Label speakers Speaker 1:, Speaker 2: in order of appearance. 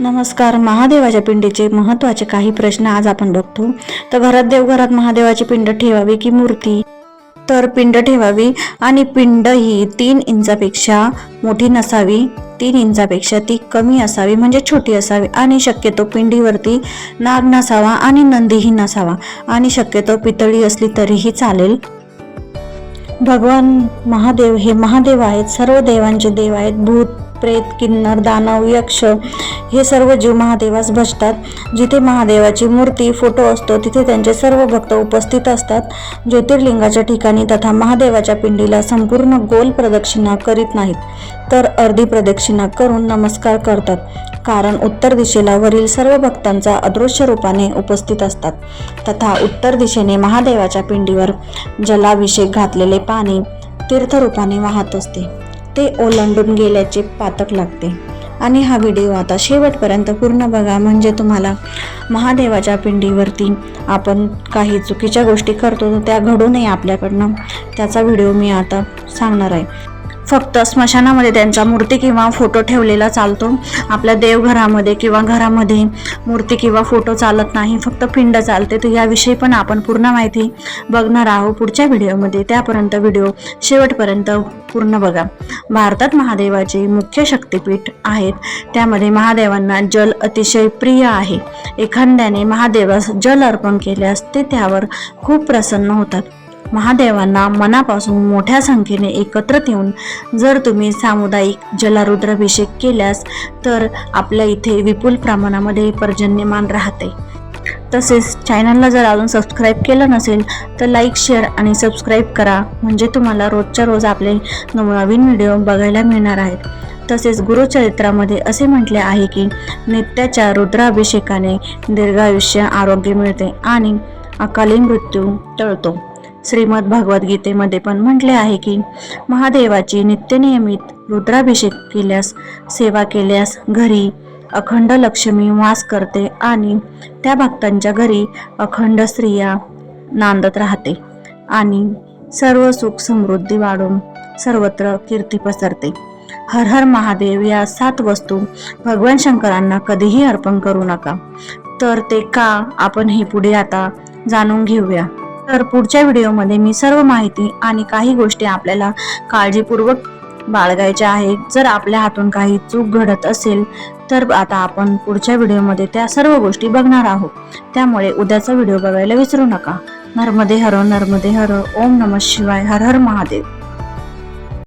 Speaker 1: नमस्कार. महादेवाच्या पिंडीचे महत्त्वाचे काही प्रश्न आज आपण बघतो. तर घरात देवघरात महादेवाची पिंड ठेवावी की मूर्ती? तर पिंड ठेवावी आणि पिंड ही तीन इंचापेक्षा मोठी नसावी. तीन इंचापेक्षा ती कमी असावी म्हणजे छोटी असावी. आणि शक्यतो पिंडीवरती नाग नसावा आणि नंदीही नसावा. आणि शक्यतो पितळी असली तरीही चालेल. भगवान महादेव हे महादेव आहेत. सर्व देवांचे देव आहेत. भूत प्रेत किन्नर दानव यक्ष हे सर्व जीव महादेवास भजतात. जिथे महादेवाची मूर्ती फोटो असतो तिथे त्यांचे सर्व भक्त उपस्थित असतात. ज्योतिर्लिंगाच्या ठिकाणी तथा महादेवाच्या पिंडीला संपूर्ण गोल प्रदक्षिणा करीत नाहीत तर अर्धी प्रदक्षिणा करून नमस्कार करतात कारण उत्तर दिशेला वरील सर्व भक्तांचा अदृश्य रूपाने उपस्थित असतात. तथा उत्तर दिशेने महादेवाच्या पिंडीवर जलाभिषेक घातलेले पाणी तीर्थरूपाने वाहत असते. ते ओलांडून गेल्याचे पातक लागते. आणि हा व्हिडिओ आता शेवटपर्यंत पूर्ण बघा. म्हणजे तुम्हाला महादेवाच्या पिंडीवरती आपण काही चुकीच्या गोष्टी करतो तर त्या घडू नये आपल्याकडनं त्याचा व्हिडिओ मी आता सांगणार आहे. फक्त स्मशानामध्ये त्यांचा मूर्ती किंवा फोटो ठेवलेला चालतो. आपल्या देवघरामध्ये किंवा घरामध्ये मूर्ती किंवा फोटो चालत नाही फक्त पिंड चालते. तर याविषयी पण आपण पूर्ण माहिती बघणार आहोत पुढच्या व्हिडिओमध्ये. त्यापर्यंत व्हिडिओ शेवटपर्यंत पूर्ण बघा. भारतात महादेवाचे मुख्य शक्तिपीठ आहेत. त्यामध्ये महादेवांना जल अतिशय प्रिय आहे. एखाद्याने महादेवास जल अर्पण केल्यास ते त्यावर खूप प्रसन्न होतात. महादेवांना मनापासून मोठ्या संख्येने एकत्र येऊन जर तुम्ही सामुदायिक जलारुद्राभिषेक केल्यास तर आपल्या इथे विपुल प्रमाणामध्ये पर्जन्यमान राहते. तसेच चॅनलला जर अजून सबस्क्राईब केलं नसेल तर लाईक शेअर आणि सबस्क्राईब करा. म्हणजे तुम्हाला रोजच्या रोज आपले नवनवीन व्हिडिओ बघायला मिळणार आहेत. तसेच गुरुचरित्रामध्ये असे म्हटले आहे की नित्याच्या रुद्राभिषेकाने दीर्घायुष्य आरोग्य मिळते आणि अकाली मृत्यू टळतो. श्रीमद भगवद्गीतेमध्ये पण म्हटले आहे की महादेवाची नित्यनियमित रुद्राभिषेक केल्यास सेवा केल्यास घरी अखंड लक्ष्मी वास करते आणि त्या भक्तांच्या घरी अखंड स्त्रिया नांदत राहते आणि सर्व सुख समृद्धी वाढून सर्वत्र कीर्ती पसरते. हर हर महादेव या सात वस्तू भगवान शंकरांना कधीही अर्पण करू नका. तर ते का? आपण हे पुढे आता जाणून घेऊया. तर पुढच्या व्हिडिओमध्ये मी सर्व माहिती आणि काही गोष्टी आपल्याला काळजीपूर्वक बाळगायच्या आहेत. जर आपल्या हातून काही चूक घडत असेल तर आता आपण पुढच्या व्हिडिओमध्ये त्या सर्व गोष्टी बघणार आहोत. त्यामुळे उद्याचा व्हिडिओ बघायला विसरू नका. नर्मदे हर नर्मदे हर. ओम नम शिवाय हर हर महादेव.